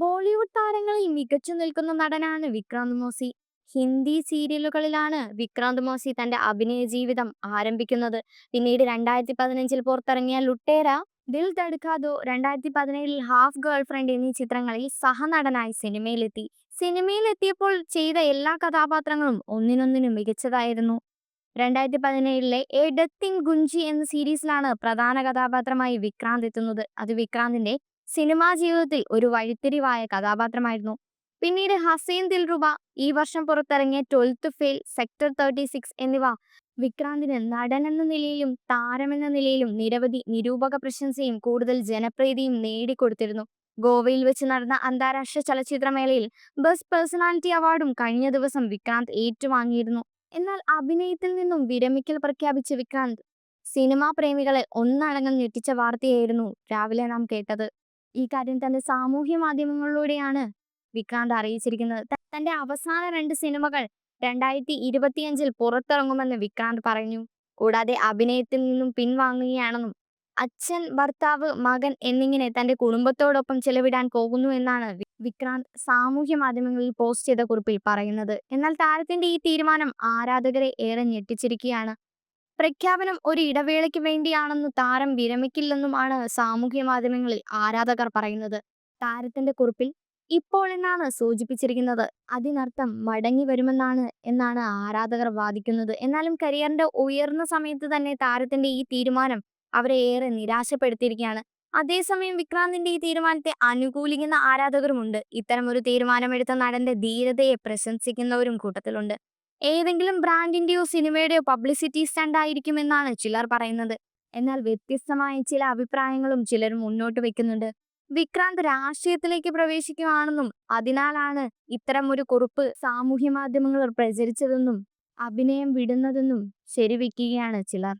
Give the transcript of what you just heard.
ബോളിവുഡ് താരങ്ങളിൽ മികച്ചു നിൽക്കുന്ന നടനാണ് വിക്രാന്ത് മോസി. ഹിന്ദി സീരിയലുകളിലാണ് വിക്രാന്ത് മോസി തന്റെ അഭിനയ ജീവിതം ആരംഭിക്കുന്നത്. പിന്നീട് രണ്ടായിരത്തി പതിനഞ്ചിൽ പുറത്തിറങ്ങിയ ലുട്ടേര ദിൽ തടുക്കാതോ രണ്ടായിരത്തി പതിനേഴിൽ ഹാഫ് ഗേൾ ഫ്രണ്ട് എന്നീ ചിത്രങ്ങളിൽ സഹനടനായി സിനിമയിലെത്തി. സിനിമയിലെത്തിയപ്പോൾ ചെയ്ത എല്ലാ കഥാപാത്രങ്ങളും ഒന്നിനൊന്നിനും മികച്ചതായിരുന്നു. രണ്ടായിരത്തി പതിനേഴിലെ എ ഡത്തിൻ ഗുഞ്ചി എന്ന സീരീസിലാണ് പ്രധാന കഥാപാത്രമായി വിക്രാന്ത് എത്തുന്നത്. അത് വിക്രാന്തിന്റെ സിനിമാ ജീവിതത്തിൽ ഒരു വഴിത്തിരിവായ കഥാപാത്രമായിരുന്നു. പിന്നീട് ഹസീൻ ദിൽറുബ ഈ വർഷം പുറത്തിറങ്ങിയ twelfth fail sector thirty six എന്നിവ വിക്രാന്തിന് നടനെന്ന നിലയിലും താരമെന്ന നിലയിലും നിരവധി നിരൂപക പ്രശംസയും കൂടുതൽ ജനപ്രീതിയും നേടിക്കൊടുത്തിരുന്നു. ഗോവയിൽ വെച്ച് നടന്ന അന്താരാഷ്ട്ര ചലച്ചിത്രമേളയിൽ ബെസ്റ്റ് പേഴ്സണാലിറ്റി അവാർഡും കഴിഞ്ഞ ദിവസം വിക്രാന്ത് ഏറ്റുവാങ്ങിയിരുന്നു. എന്നാൽ അഭിനയത്തിൽ നിന്നും വിരമിക്കൽ പ്രഖ്യാപിച്ച വിക്രാന്ത് സിനിമാ പ്രേമികളെ ഒന്നടങ്കം ഞെട്ടിച്ച വാർത്തയായിരുന്നു രാവിലെ നാം കേട്ടത്. ഈ കാര്യം തന്റെ സാമൂഹ്യ മാധ്യമങ്ങളിലൂടെയാണ് വിക്രാന്ത് അറിയിച്ചിരിക്കുന്നത്. തന്റെ അവസാന രണ്ട് സിനിമകൾ രണ്ടായിരത്തി ഇരുപത്തിയഞ്ചിൽ പുറത്തിറങ്ങുമെന്ന് വിക്രാന്ത് പറഞ്ഞു. കൂടാതെ അഭിനയത്തിൽ നിന്നും പിൻവാങ്ങുകയാണെന്നും അച്ഛൻ ഭർത്താവ് മകൻ എന്നിങ്ങനെ തന്റെ കുടുംബത്തോടൊപ്പം ചെലവിടാൻ പോകുന്നു എന്നാണ് വിക്രാന്ത് സാമൂഹ്യ മാധ്യമങ്ങളിൽ പോസ്റ്റ് ചെയ്ത കുറിപ്പിൽ പറയുന്നത്. എന്നാൽ താരത്തിന്റെ ഈ തീരുമാനം ആരാധകരെ ഏറെ ഞെട്ടിച്ചിരിക്കുകയാണ്. പ്രഖ്യാപനം ഒരു ഇടവേളയ്ക്ക് വേണ്ടിയാണെന്ന് താരം വിരമിക്കില്ലെന്നുമാണ് സാമൂഹ്യ മാധ്യമങ്ങളിൽ ആരാധകർ പറയുന്നത്. താരത്തിന്റെ കുറിപ്പിൽ ഇപ്പോൾ എന്നാണ് സൂചിപ്പിച്ചിരിക്കുന്നത്? അതിനർത്ഥം മടങ്ങി വരുമെന്നാണ് എന്നാണ് ആരാധകർ വാദിക്കുന്നത്. എന്നാലും കരിയറിന്റെ ഉയർന്ന സമയത്ത് തന്നെ താരത്തിന്റെ ഈ തീരുമാനം അവരെ ഏറെ നിരാശപ്പെടുത്തിയിരിക്കുകയാണ്. അതേസമയം വിക്രാന്തിന്റെ ഈ തീരുമാനത്തെ അനുകൂലിക്കുന്ന ആരാധകരുമുണ്ട്. ഇത്തരം ഒരു തീരുമാനമെടുത്ത നടന്റെ ധീരതയെ പ്രശംസിക്കുന്നവരും കൂട്ടത്തിലുണ്ട്. ഏതെങ്കിലും ബ്രാൻഡിന്റെയോ സിനിമയുടെയോ പബ്ലിസിറ്റി സ്റ്റണ്ട് ആയിരിക്കുമെന്നാണ് ചിലർ പറയുന്നത്. എന്നാൽ വ്യത്യസ്തമായ ചില അഭിപ്രായങ്ങളും ചിലർ മുന്നോട്ട് വെക്കുന്നുണ്ട്. വിക്രാന്ത് രാഷ്ട്രീയത്തിലേക്ക് പ്രവേശിക്കുകയാണെന്നും അതിനാലാണ് ഇത്തരം ഒരു കുറിപ്പ് സാമൂഹ്യ മാധ്യമങ്ങൾ പ്രചരിച്ചതെന്നും അഭിനയം വിടുന്നതെന്നും ശരിവെക്കുകയാണ് ചിലർ.